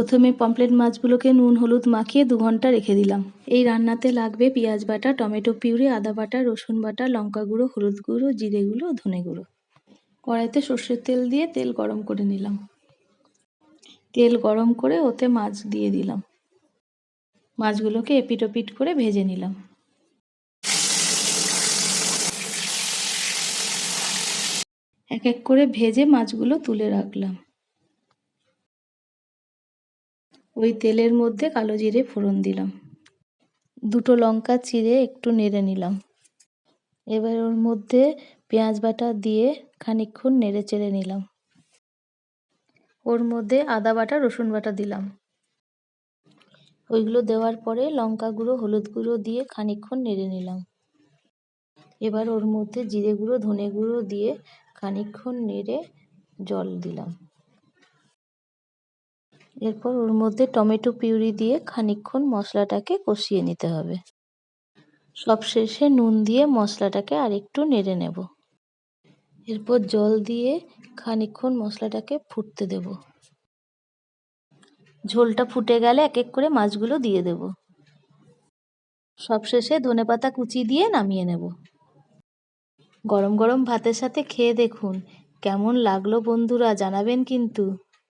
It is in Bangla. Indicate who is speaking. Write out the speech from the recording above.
Speaker 1: প্রথমে পমফ্রেট মাছগুলোকে নুন, হলুদ মাখিয়ে দু ঘণ্টা রেখে দিলাম। এই রান্নাতে লাগবে পেঁয়াজ বাটা, টমেটো পিউরি, আদা বাটা, রসুন বাটা, লঙ্কা গুঁড়ো, হলুদ গুঁড়ো, জিরে গুঁড়ো, ধনে গুঁড়ো। কড়াইতে সর্ষের তেল দিয়ে তেল গরম করে নিলাম। তেল গরম করে ওতে মাছ দিয়ে দিলাম। মাছগুলোকে এপিট ওপিট করে ভেজে নিলাম। এক এক করে ভেজে মাছগুলো তুলে রাখলাম। ওই তেলের মধ্যে কালো জিরে ফোড়ন দিলাম। দুটো লঙ্কা চিড়ে একটু নেড়ে নিলাম। এবার ওর মধ্যে পেঁয়াজ বাটা দিয়ে খানিকক্ষণ নেড়ে চেড়ে নিলাম। ওর মধ্যে আদা বাটা, রসুন বাটা দিলাম। ওইগুলো দেওয়ার পরে লঙ্কা গুঁড়ো, হলুদ গুঁড়ো দিয়ে খানিকক্ষণ নেড়ে নিলাম। এবার ওর মধ্যে জিরে গুঁড়ো, ধনে গুঁড়ো দিয়ে খানিকক্ষণ নেড়ে জল দিলাম। এরপর ওর মধ্যে টমেটো পিউরি দিয়ে খানিকক্ষণ মশলাটাকে কষিয়ে নিতে হবে। সবশেষে নুন দিয়ে মশলাটাকে আরেকটু নেড়ে নেব। এরপর জল দিয়ে খানিকক্ষণ মশলাটাকে ফুটতে দেব। ঝোলটা ফুটে গেলে এক এক করে মাছগুলো দিয়ে দেব। সবশেষে ধনেপাতা কুচি দিয়ে নামিয়ে নেব। গরম গরম ভাতের সাথে খেয়ে দেখুন, কেমন লাগল বন্ধুরা জানাবেন কিন্তু।